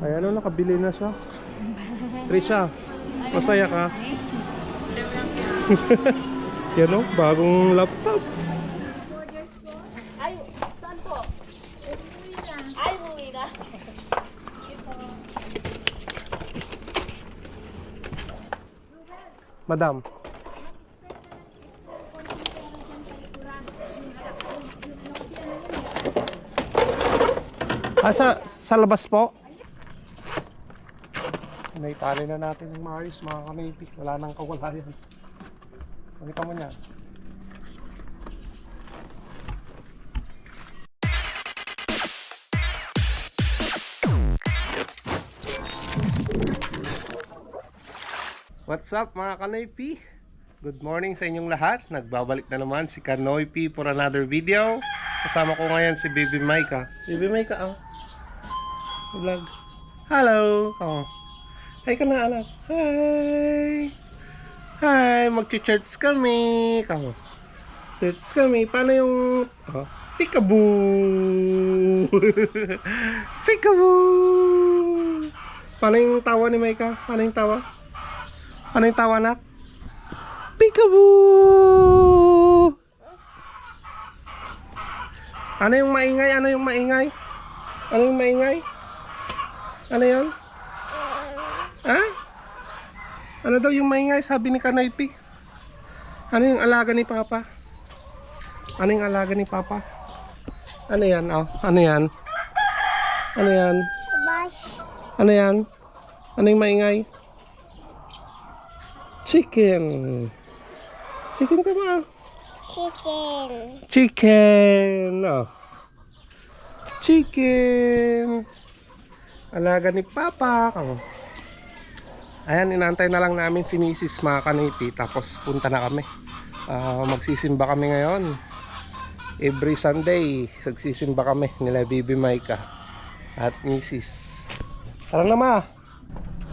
Ayan o, nakabili na siya. Trisha, masaya ka? Yan o, bagong laptop. Ay, saan po? Ay, umuwi na. Madam. Ah, sa, sa labas po? Naitali na natin yung maayos mga kanipi. Wala nang kawalayan. Pakita mo niya. What's up mga Kanoy Good morning sa inyong lahat. Nagbabalik na naman si Kanoy P for another video. Kasama ko ngayon si Baby Maika. Baby Maika, oh. Vlog. Hello. Oh. Hi ka na, anak. Hi. Hi. Mag-church kami. Kamo. Church kami. Paano yung... Oh. Peekaboo. Peekaboo. Paano yung tawa ni Maika? Paano yung tawa? Ano yung tawa na? Peekaboo! Ano yung maingay? Ano yung maingay? Ano yung maingay? Ano yun? Ha? Ano daw yung maingay? Sabi ni Kanoypi. Ano yung alaga ni Papa? Ano yung alaga ni Papa? Ano yan? Oh, ano yan? Ano yan? Ano yan? Ano yung maingay? Chicken. Chicken ka ba? Chicken. Chicken. Oh. Chicken. Alaga ni Papa. Oh. Ayan, inantay na lang namin si Mrs. mga kanipi. Tapos punta na kami. Ah, magsisimba kami ngayon. Every Sunday, nagsisimba kami nila Bibi Maika at Mrs. Tara na ma.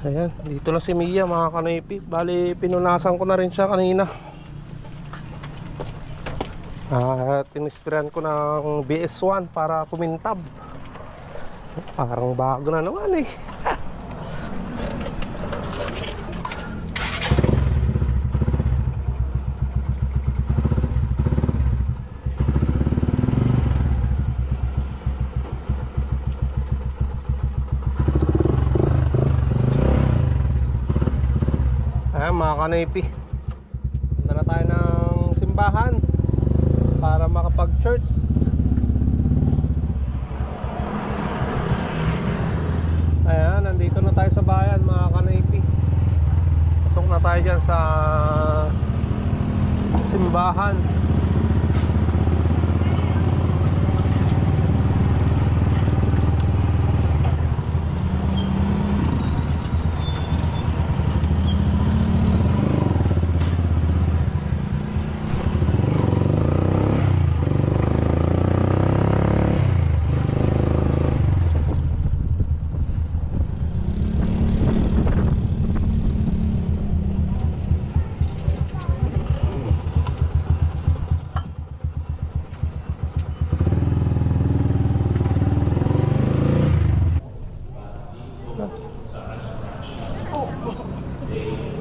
Ayan, dito na si Mia mga kanipi. Bali, pinunasan ko na rin siya kanina. At inispiran ko ng BS1 para kumintab. Parang bago na naman eh. Ayan mga kanipi Punta na tayo ng simbahan Para makapag-church. Ayan, nandito na tayo sa bayan mga kanipi Pasok na tayo dyan sa simbahan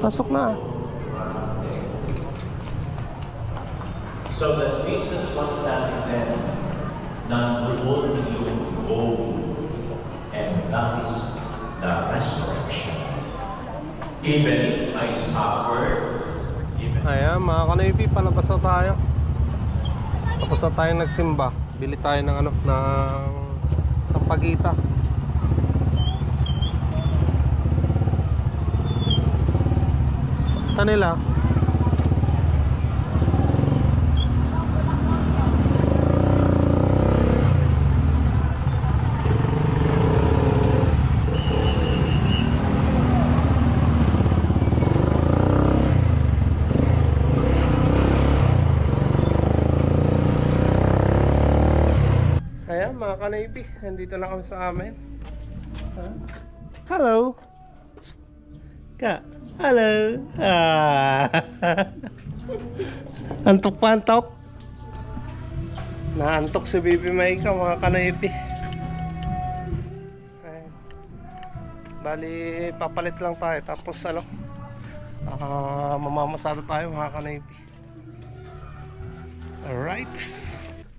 Pasok na So that Jesus was standing there, nandun yung goal. And that is the resurrection. Even if I suffer, even Ayan mga kanipi, palabas na tayo Tapos na tayo nagsimba Bili tayo ng ano, ng sampagita Ito nila Ayan mga kanaypi, nandito na kami sa amin. Hello! Hello! Ah. antok pa antok? Naantok si Baby Maika mga kanaypi. Ayan. Bali, papalit lang tayo. Tapos ano, ah mamamasada tayo mga kanaypi. Alright.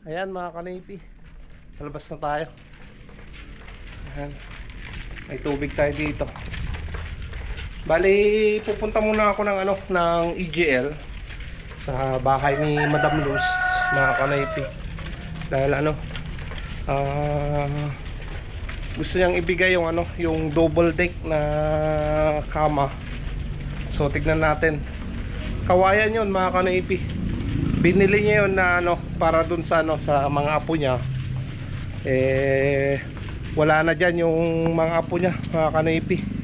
Ayan mga kanaypi. Palabas na tayo. Ayan. May tubig tayo dito. Bali, pupunta muna ako ng ano, ng EGL sa bahay ni Madam Luz, mga kanaypi. Dahil ano, ah gusto niyang ibigay yung ano, yung double deck na kama. So tignan natin. Kawayan 'yon mga kanaypi. Binili niya 'yon na ano para dun sa ano sa mga apo niya. Eh wala na diyan yung mga apo niya, mga kanaypi.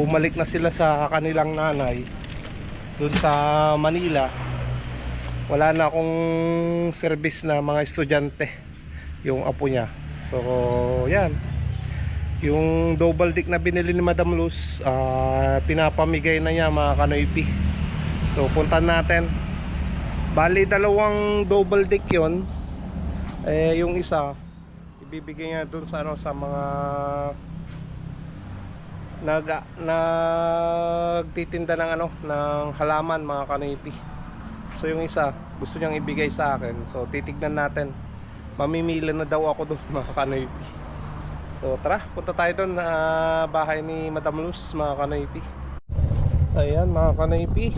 Bumalik na sila sa kanilang nanay dun sa Manila. Wala na akong service na mga estudyante yung apo niya. So, yan. Yung double deck na binili ni Madam Luz, ah, pinapamigay na niya mga kanoypi. So, puntan natin. Bali, dalawang double deck yon Eh, yung isa, ibibigay niya dun sa, ano, sa mga nag nagtitinda ng ano ng halaman mga kanoypi. So yung isa gusto niyang ibigay sa akin. So titignan natin. Mamimili na daw ako doon mga kanoypi. So tara, punta tayo doon na bahay ni Madam Luz mga kanoypi. Ayan mga kanoypi.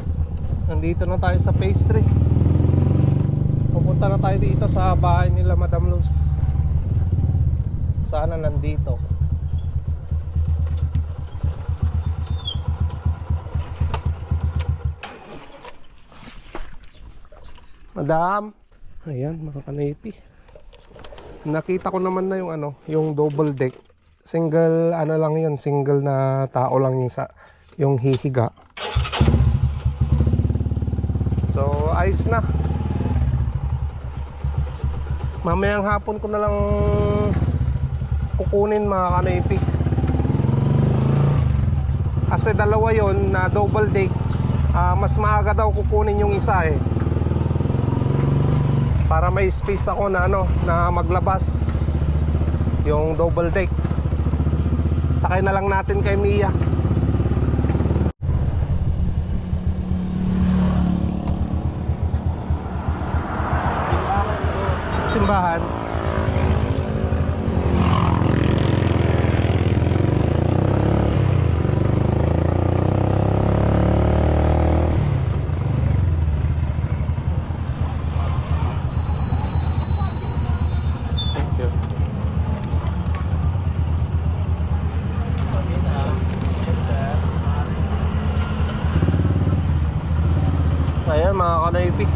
Nandito na tayo sa pastry. Pupunta na tayo dito sa bahay nila Madam Luz. Sana nandito. Madam. Ayan, mga kanipi. Nakita ko naman na yung ano, yung double deck. Single ano lang 'yun, single na tao lang yung sa yung hihiga. So, ayos na. Mamayang hapon ko na lang kukunin mga kanipi. Kasi dalawa 'yon na double deck. Ah, mas maaga daw kukunin yung isa eh para may space ako na ano na maglabas yung double deck. Sakay na lang natin kay Mia. Simbahan Thank you. Ayan mga kanaypi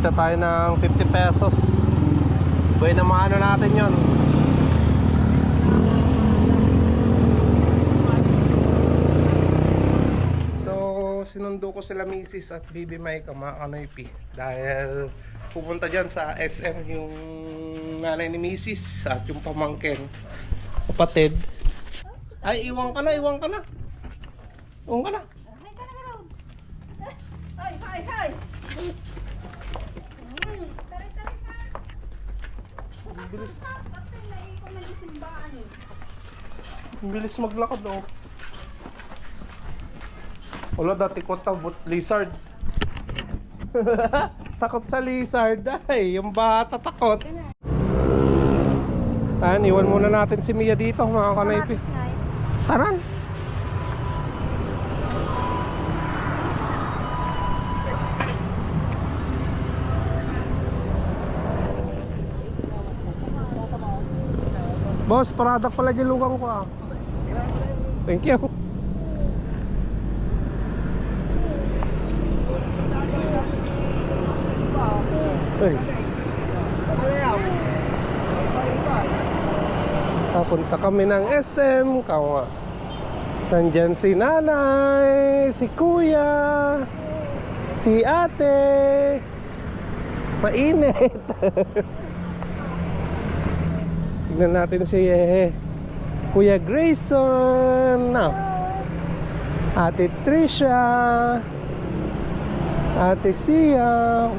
Kumita tayo ng 50 pesos. Buhay na maano natin yon. So sinundo ko sila misis at baby Mike mga kanaypi Dahil pupunta dyan sa SM yung nanay ni misis at yung pamangkin. Kapatid. Ay iwan ka na, iwan ka na. Iwan ka na. Hi. Hi, hi, hi. Tari, tari ka. Ang bilis, ang bilis maglakad oh. Wala dati ko tabot lizard. takot sa lizard ay, yung bata takot. Ayan, iwan muna natin si Mia dito mga kanaypi. Taran. Boss, product pala gilugang ko ah. Thank you. Hey. Papunta kami ng SM, kawa. Nandyan si nanay, si kuya, si ate. Mainit. Tignan natin si eh, Kuya Grayson. Now, Ate Trisha. Ate Sia.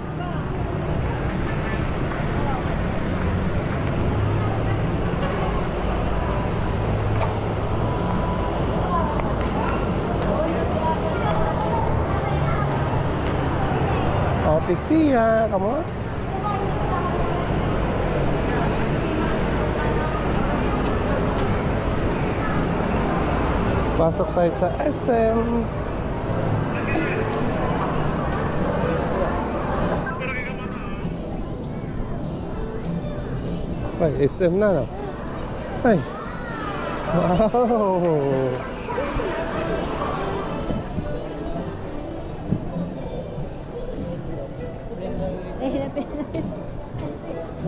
Ate Sia, come on. Pasok tayo sa SM. Ay, SM na? Ay. Wow.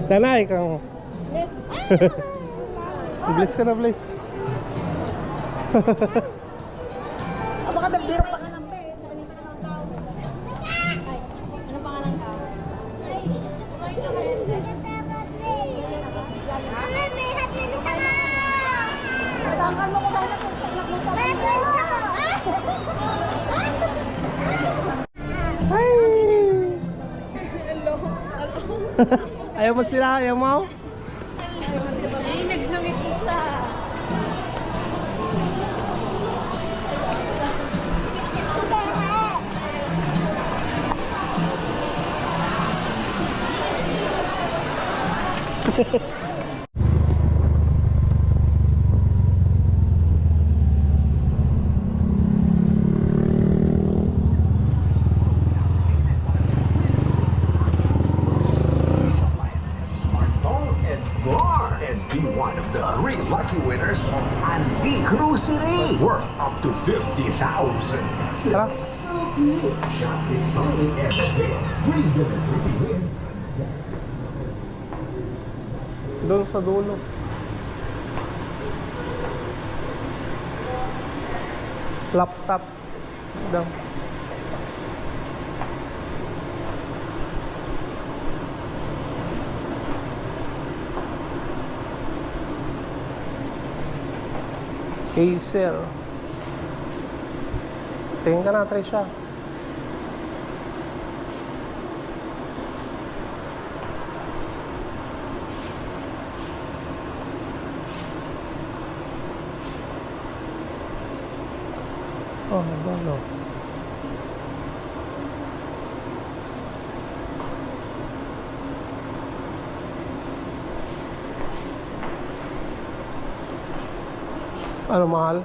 Tanay kang. Bless ka na, bless. Baka nagbiro pa ka ng be. Ano pangalan ka? Tanggal mo ko dahil Ayaw mo sila, ayaw mo? Be one of the three lucky winners of Andy Cruisery. Worth up to 50,000. Tara. So cute. Shop installing and pay. Free delivery with Doon sa dulo. Laptop. Daw. Acer. Tingin ka na, Trisha. Oh, no, no. Ano mahal?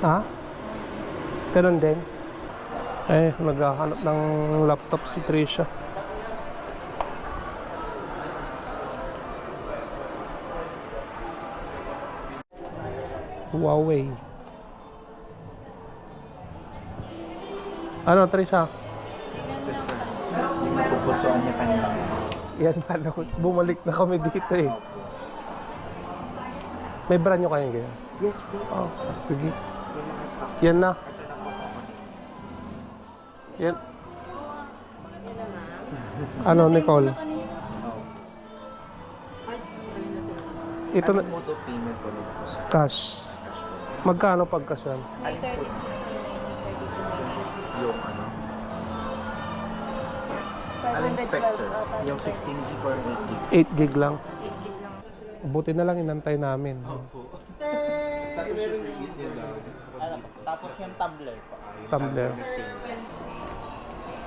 Ha? Ganun din. Eh, naghahanap ng laptop si Trisha. Huawei. Ano, Trisha? napupusuan niya kanina. Yan pala, bumalik na kami dito eh. May brand nyo kayong ganyan? Yes po. Oh, sige. Yan na. Yan. Ano, Nicole? Ito na. Cash. Magkano pagkas yan? 36. Alin spec sir? Yung 16 gig or 8 gig? 8 gig lang. Buti na lang inantay namin. Ano, tapos yung tumbler po. Tumbler.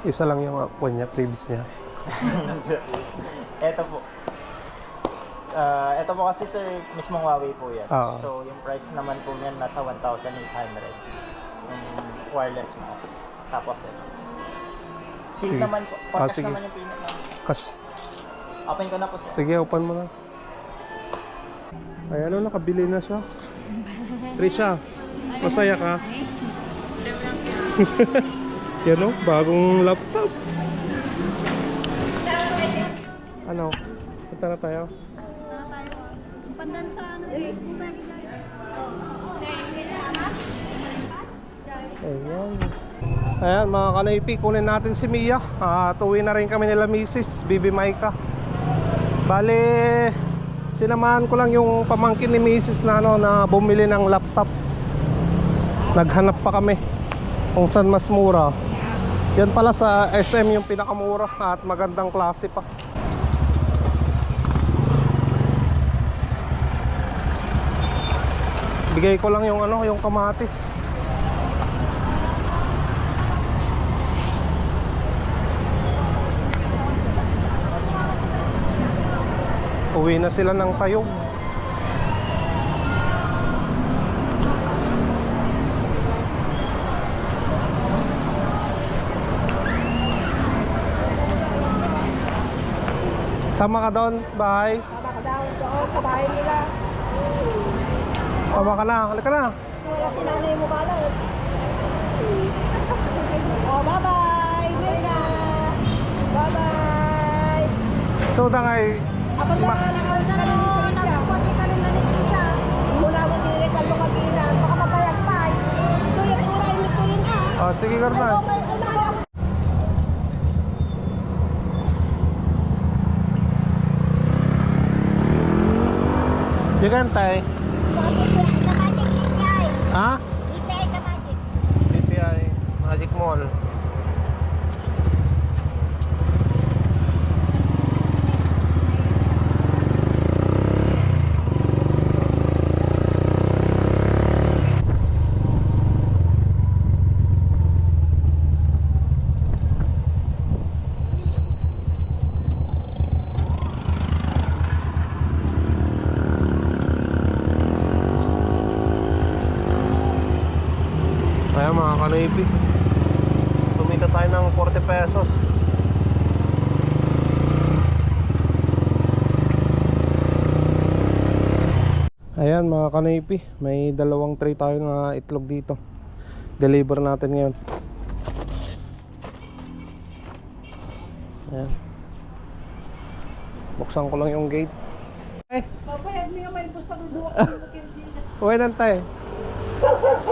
Isa lang yung uh, one niya, previous niya. Eto po. Ah, eto po kasi sir, mismong Huawei po yan. Oo. So, yung price naman po niyan nasa 1,800. Yung wireless mouse. Tapos ito. Seal Sige. naman po. Ah, Podcast sige. naman yung payment naman. Cash. Open ko na po sir. Sige, open mo na. Ay, ano, nakabili na siya. Trisha, masaya ka? Yan o, bagong laptop. Ano? Punta na tayo. Pandan sa ano eh. Ayan. Ayan mga kanaypi, kunin natin si Mia. At uwi na rin kami nila Mrs. Bibi Maika. Bale, sinamahan ko lang yung pamangkin ni Mrs. na, ano, na bumili ng laptop. Naghanap pa kami kung saan mas mura. Yan pala sa SM yung pinakamura at magandang klase pa. Bigay ko lang yung ano, yung kamatis. Uwi na sila ng tayog. Sama ka doon, bye. Tama ka daw doon sa bahay nila. Sama ka na, halika na. Wala si nanay mo pala eh. Oh, bye-bye! Mega! Bye-bye! So da oh, sige Karsan. Diyan tay. Mga kanipi Tumita tayo ng 40 pesos. Ayan mga kanipi May dalawang tray tayo na itlog dito. Deliver natin ngayon. Ayan. Buksan ko lang yung gate. Ay Mapayag niya may gusto ng duwak. Uwi lang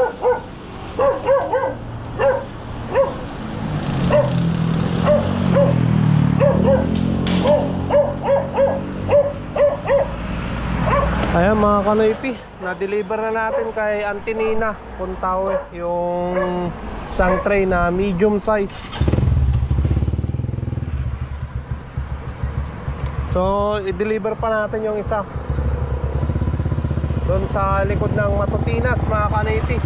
mga kanoypi, na-deliver na natin kay Antinina Puntawe yung isang tray na medium size. So, i-deliver pa natin yung isa. Doon sa likod ng Matutinas mga kanoypi.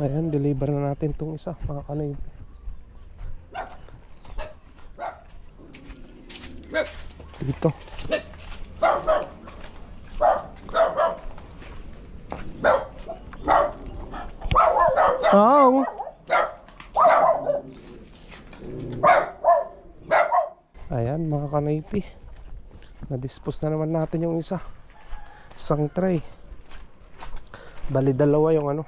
Ayan, deliver na natin itong isa mga kanoypi. Dito. Oo. Ayan mga kanaypi. Na-dispose na naman natin yung isa. Isang tray. Bali dalawa yung ano.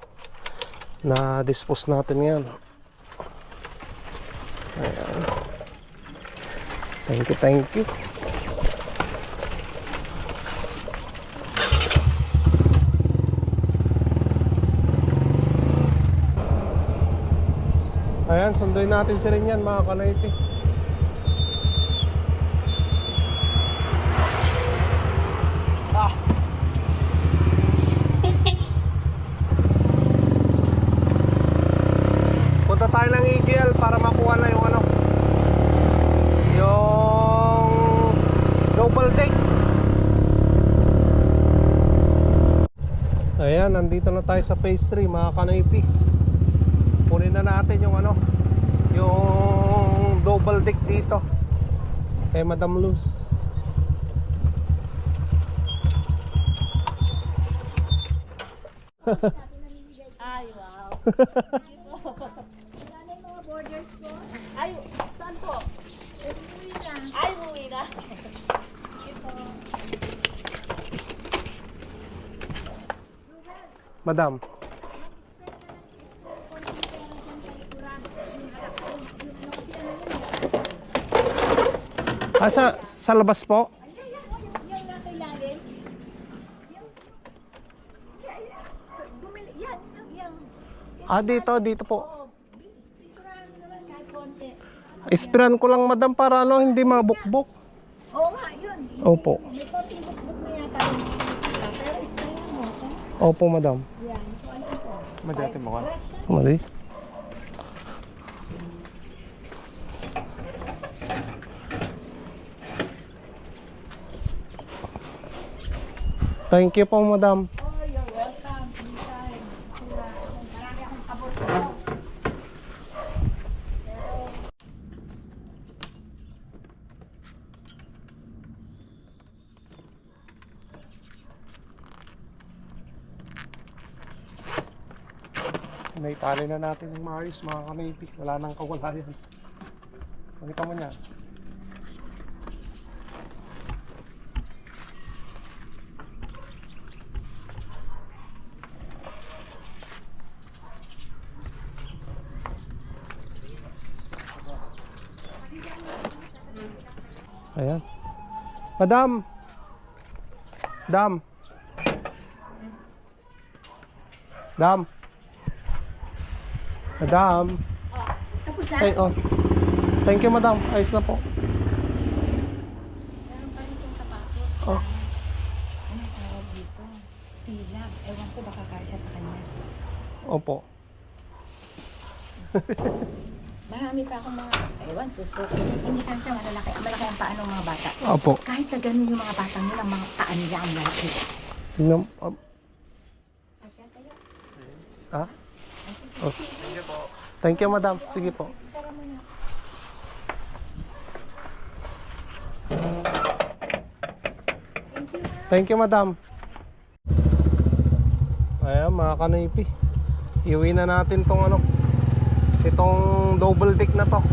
Na-dispose natin ngayon. Ayan. Thank you, thank you. Ayan, sunduin natin si rin yan mga kanayti. Punta tayo ng EGL para makuha na yung ano yung double deck ayan nandito na tayo sa phase 3 mga kanaypi kunin na natin yung ano yung double deck dito kay Madam Luz Ay, wow. Nanay mga borders ko. Ay, saan po? Umuwi na. Ay, umuwi na. Madam ah, sa, sa labas po ah dito dito po. Ispiran ko lang madam para ano hindi mabukbok Oo nga, yun. Opo? Opo madam まだやってもわからない。まだいい oh, Thank you po, madam. Naitali na natin yung maayos mga kanaypi. Wala nang kawalayan. Pakita mo niya. Ayan. Madam! Dam! Dam! Madam! Tapos na? Ay, oh. Thank you, madam. Ayos na po. Meron pa rin itong sapatos. Oh. Anong tawag dito? Pilab. Ewan ko baka kasya sa kanya. Opo. Marami pa akong mga, ewan, susok. Hindi kasya malalaki. Malaki ang paa ng mga bata. Opo. Kahit na ganun yung mga batang yun, ang mga paa nila ang malaki. Tingnan, um, Kasya sa'yo. ah? Oh. Thank you, madam. Sige po. Thank you, madam. Ayan, mga kanaypi. Iuwi na natin tong ano, itong double deck na to.